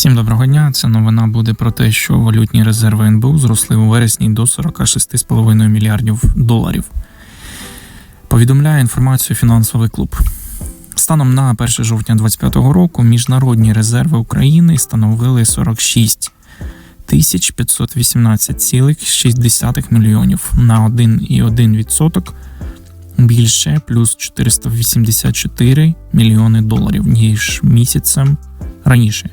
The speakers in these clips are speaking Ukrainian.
Всім доброго дня. Ця новина буде про те, що валютні резерви НБУ зросли у вересні до 46,5 мільярдів доларів. Повідомляє інформацію фінансовий клуб. Станом на 1 жовтня 2025 року міжнародні резерви України становили 46 тисяч 518,6 мільйонів на 1,1% більше плюс 484 мільйони доларів ніж місяцем раніше.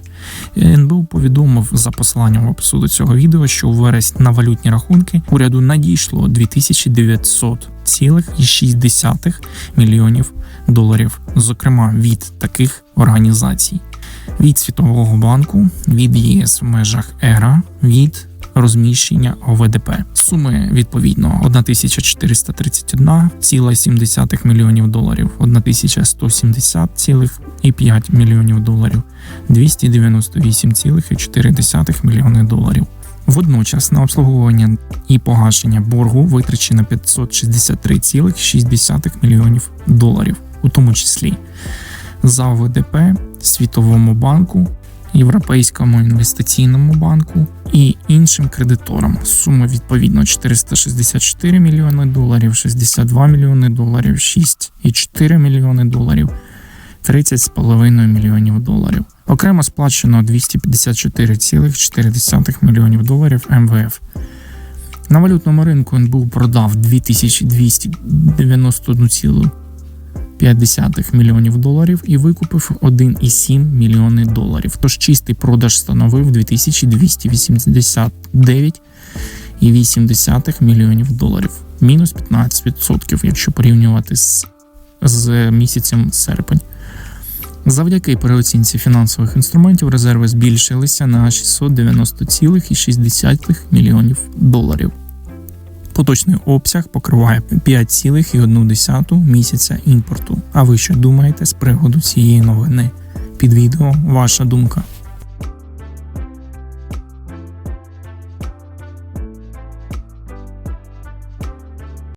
НБУ повідомив за посиланням в опису до цього відео, що у вересні на валютні рахунки уряду надійшло 2900,6 мільйонів доларів, зокрема від таких організацій: від Світового банку, від ЄС в межах ЕРА, від розміщення ОВДП. Суми відповідно 1431,7 мільйонів доларів, 1170,5 мільйонів доларів, 298,4 мільйони доларів. Водночас на обслуговування і погашення боргу витрачено 563,6 мільйонів доларів, у тому числі за ОВДП, Світовому банку, Європейському інвестиційному банку і іншим кредиторам. Суми відповідно 464 мільйони доларів, 62 мільйони доларів, 6,4 мільйони доларів, 30,5 мільйонів доларів. Окремо сплачено 254,4 мільйонів доларів МВФ. На валютному ринку НБУ продав 2291,5 мільйонів доларів і викупив 1,7 мільйони доларів. Тож чистий продаж становив 2289,8 мільйонів доларів, мінус 15%, якщо порівнювати з, з місяцем серпень. Завдяки переоцінці фінансових інструментів резерви збільшилися на 690,6 мільйонів доларів. Поточний обсяг покриває 5,1 місяця імпорту. А ви що думаєте з приводу цієї новини? Під відео ваша думка.